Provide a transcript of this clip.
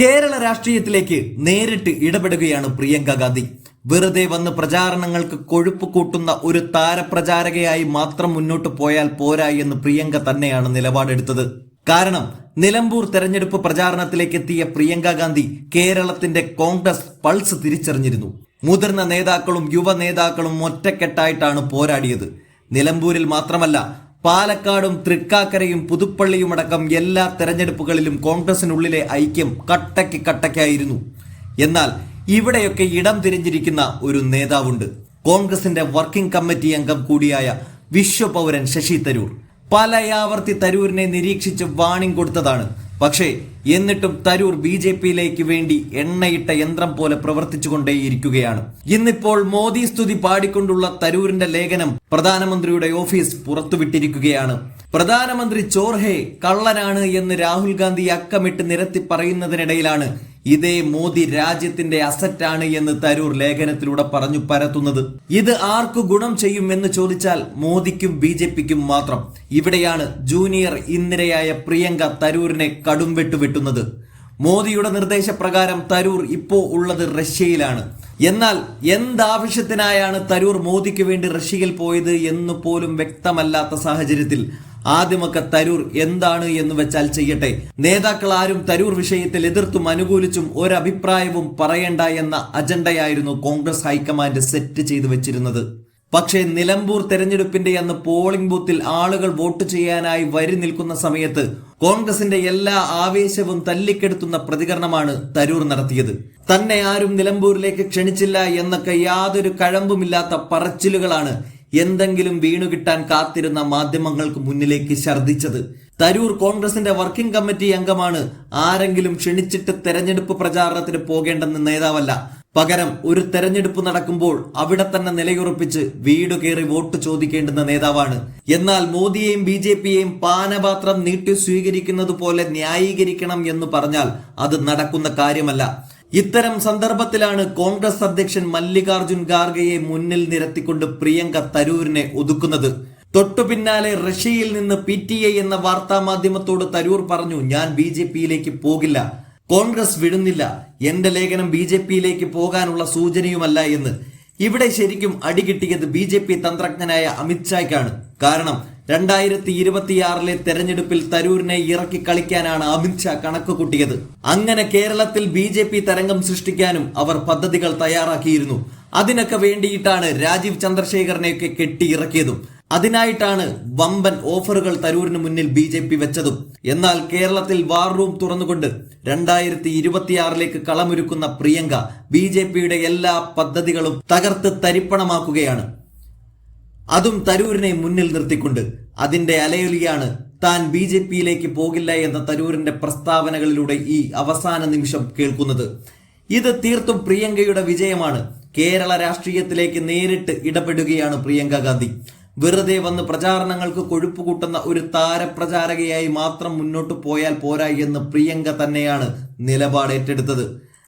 കേരള രാഷ്ട്രീയത്തിലേക്ക് നേരിട്ട് ഇടപെടുകയാണ് പ്രിയങ്ക ഗാന്ധി. വെറുതെ വന്ന് പ്രചാരണങ്ങൾക്ക് കൊഴുപ്പ് കൂട്ടുന്ന ഒരു താരപ്രചാരകയായി മാത്രം മുന്നോട്ട് പോയാൽ പോരാ എന്ന് പ്രിയങ്ക തന്നെയാണ് നിലപാടെടുത്തത്. കാരണം നിലമ്പൂർ തെരഞ്ഞെടുപ്പ് പ്രചാരണത്തിലേക്ക് എത്തിയ പ്രിയങ്ക ഗാന്ധി കേരളത്തിന്റെ കോൺഗ്രസ് പൾസ് തിരിച്ചറിഞ്ഞിരുന്നു. മുതിർന്ന നേതാക്കളും യുവ നേതാക്കളും ഒറ്റക്കെട്ടായിട്ടാണ് പോരാടിയത്. നിലമ്പൂരിൽ മാത്രമല്ല പാലക്കാടും തൃക്കാക്കരയും പുതുപ്പള്ളിയുമടക്കം എല്ലാ തെരഞ്ഞെടുപ്പുകളിലും കോൺഗ്രസിനുള്ളിലെ ഐക്യം കട്ടയ്ക്ക് കട്ടയ്ക്കായിരുന്നു. എന്നാൽ ഇവിടെയൊക്കെ ഇടം തിരിഞ്ഞിരിക്കുന്ന ഒരു നേതാവുണ്ട്. കോൺഗ്രസിന്റെ വർക്കിംഗ് കമ്മിറ്റി അംഗം കൂടിയായ വിശ്വപൗരൻ ശശി തരൂർ. പലയാവർത്തി തരൂരിനെ നിരീക്ഷിച്ച് വാണിംഗ് കൊടുത്തതാണ്. പക്ഷേ എന്നിട്ടും തരൂർ ബി ജെ പിയിലേക്ക് വേണ്ടി എണ്ണയിട്ട യന്ത്രം പോലെ പ്രവർത്തിച്ചുകൊണ്ടേയിരിക്കുകയാണ്. ഇന്നിപ്പോൾ മോദി സ്തുതി പാടിക്കൊണ്ടുള്ള തരൂരിന്റെ ലേഖനം പ്രധാനമന്ത്രിയുടെ ഓഫീസ് പുറത്തുവിട്ടിരിക്കുകയാണ്. പ്രധാനമന്ത്രി ചോർഹെ കള്ളനാണ് എന്ന് രാഹുൽ ഗാന്ധി അക്കമിട്ട് നിരത്തി പറയുന്നതിനിടയിലാണ് ഇതേ മോദി രാജ്യത്തിന്റെ അസറ്റാണ് എന്ന് തരൂർ ലേഖനത്തിലൂടെ പറഞ്ഞു പരത്തുന്നത്. ഇത് ആർക്ക് ഗുണം ചെയ്യും എന്ന് ചോദിച്ചാൽ മോദിക്കും ബി ജെ പിക്കും മാത്രം. ഇവിടെയാണ് ജൂനിയർ ഇന്ദിരയായ പ്രിയങ്ക തരൂരിനെ കടും വെട്ടുവെട്ടുന്നത് മോദിയുടെ നിർദ്ദേശപ്രകാരം തരൂർ ഇപ്പോ ഉള്ളത് റഷ്യയിലാണ്. എന്നാൽ എന്താവശ്യത്തിനായാണ് തരൂർ മോദിക്ക് വേണ്ടി റഷ്യയിൽ പോയത് എന്ന് പോലും വ്യക്തമല്ലാത്ത സാഹചര്യത്തിൽ ആദ്യമൊക്കെ തരൂർ എന്താണ് എന്ന് വെച്ചാൽ ചെയ്യട്ടെ. നേതാക്കൾ ആരും തരൂർ വിഷയത്തിൽ എതിർത്തും അനുകൂലിച്ചും ഒരഭിപ്രായവും പറയണ്ട എന്ന അജണ്ടയായിരുന്നു കോൺഗ്രസ് ഹൈക്കമാൻഡ് സെറ്റ് ചെയ്തു വെച്ചിരുന്നത്. പക്ഷേ നിലമ്പൂർ തെരഞ്ഞെടുപ്പിന്റെ അന്ന് പോളിംഗ് ബൂത്തിൽ ആളുകൾ വോട്ട് ചെയ്യാനായി വരി നിൽക്കുന്ന സമയത്ത് കോൺഗ്രസിന്റെ എല്ലാ ആവേശവും തല്ലിക്കെടുത്തുന്ന പ്രതികരണമാണ് തരൂർ നടത്തിയത്. തന്നെ ആരും നിലമ്പൂരിലേക്ക് ക്ഷണിച്ചില്ല എന്നൊക്കെ യാതൊരു കഴമ്പുമില്ലാത്ത പറച്ചിലുകളാണ് എന്തെങ്കിലും വീണു കിട്ടാൻ കാത്തിരുന്ന മാധ്യമങ്ങൾക്ക് മുന്നിലേക്ക് ഛർദിച്ചത് തരൂർ കോൺഗ്രസിന്റെ വർക്കിംഗ് കമ്മിറ്റി അംഗമാണ് ആരെങ്കിലും ക്ഷണിച്ചിട്ട് തെരഞ്ഞെടുപ്പ് പ്രചാരണത്തിന് പോകേണ്ടെന്ന് നേതാവല്ല. പകരം ഒരു തെരഞ്ഞെടുപ്പ് നടക്കുമ്പോൾ അവിടെ തന്നെ നിലയുറപ്പിച്ച് വീട് കയറി വോട്ട് ചോദിക്കേണ്ടുന്ന നേതാവാണ്. എന്നാൽ മോദിയെയും ബി ജെ പിയെയും പാനപാത്രം നീട്ടി സ്വീകരിക്കുന്നത് പോലെ ന്യായീകരിക്കണം എന്ന് പറഞ്ഞാൽ അത് നടക്കുന്ന കാര്യമല്ല. ഇത്തരം സന്ദർഭത്തിലാണ് കോൺഗ്രസ് അധ്യക്ഷൻ മല്ലികാർജുൻ ഖാർഗെയെ മുന്നിൽ നിരത്തിക്കൊണ്ട് പ്രിയങ്ക തരൂരിനെ ഒതുക്കുന്നത്. തൊട്ടു പിന്നാലെ റഷ്യയിൽ നിന്ന് പി ടി ഐ എന്ന വാർത്താ മാധ്യമത്തോട് തരൂർ പറഞ്ഞു ഞാൻ ബി ജെ പിയിലേക്ക് പോകില്ല. കോൺഗ്രസ് വിടുന്നില്ല. എന്റെ ലേഖനം ബി ജെ പിയിലേക്ക് പോകാനുള്ള സൂചനയുമല്ല എന്ന്. ഇവിടെ ശരിക്കും അടികിട്ടിയത് ബി ജെ പി തന്ത്രജ്ഞനായ അമിത്ഷായ്ക്കാണ് കാരണം രണ്ടായിരത്തി ഇരുപത്തിയാറിലെ തെരഞ്ഞെടുപ്പിൽ തരൂരിനെ ഇറക്കി കളിക്കാനാണ് അമിത്ഷാ കണക്ക് കൂട്ടിയത്. അങ്ങനെ കേരളത്തിൽ ബി ജെ പി തരംഗം സൃഷ്ടിക്കാനും അവർ പദ്ധതികൾ തയ്യാറാക്കിയിരുന്നു. അതിനൊക്കെ വേണ്ടിയിട്ടാണ് രാജീവ് ചന്ദ്രശേഖരനെയൊക്കെ കെട്ടിയിറക്കിയതും. അതിനായിട്ടാണ് വമ്പൻ ഓഫറുകൾ തരൂരിന് മുന്നിൽ ബി ജെ പി വെച്ചതും. എന്നാൽ കേരളത്തിൽ വാർ റൂം തുറന്നുകൊണ്ട് രണ്ടായിരത്തി ഇരുപത്തിയാറിലേക്ക് കളമൊരുക്കുന്ന പ്രിയങ്ക ബി ജെ പിയുടെ എല്ലാ പദ്ധതികളും തകർത്ത് തരിപ്പണമാക്കുകയാണ്. അതും തരൂരിനെ മുന്നിൽ നിർത്തിക്കൊണ്ട് അതിന്റെ അലയൊലിയാണ് താൻ ബി ജെ പിയിലേക്ക് പോകില്ല എന്ന തരൂരിന്റെ പ്രസ്താവനകളിലൂടെ ഈ അവസാന നിമിഷം കേൾക്കുന്നത്. ഇത് തീർത്തും പ്രിയങ്കയുടെ വിജയമാണ്. കേരള രാഷ്ട്രീയത്തിലേക്ക് നേരിട്ട് ഇടപെടുകയാണ് പ്രിയങ്ക ഗാന്ധി. വെറുതെ വന്ന് പ്രചാരണങ്ങൾക്ക് കൊഴുപ്പ് കൂട്ടുന്ന ഒരു താരപ്രചാരകയായി മാത്രം മുന്നോട്ട് പോയാൽ പോരാ എന്ന് പ്രിയങ്ക തന്നെയാണ് നിലപാട് ഏറ്റെടുത്തത്.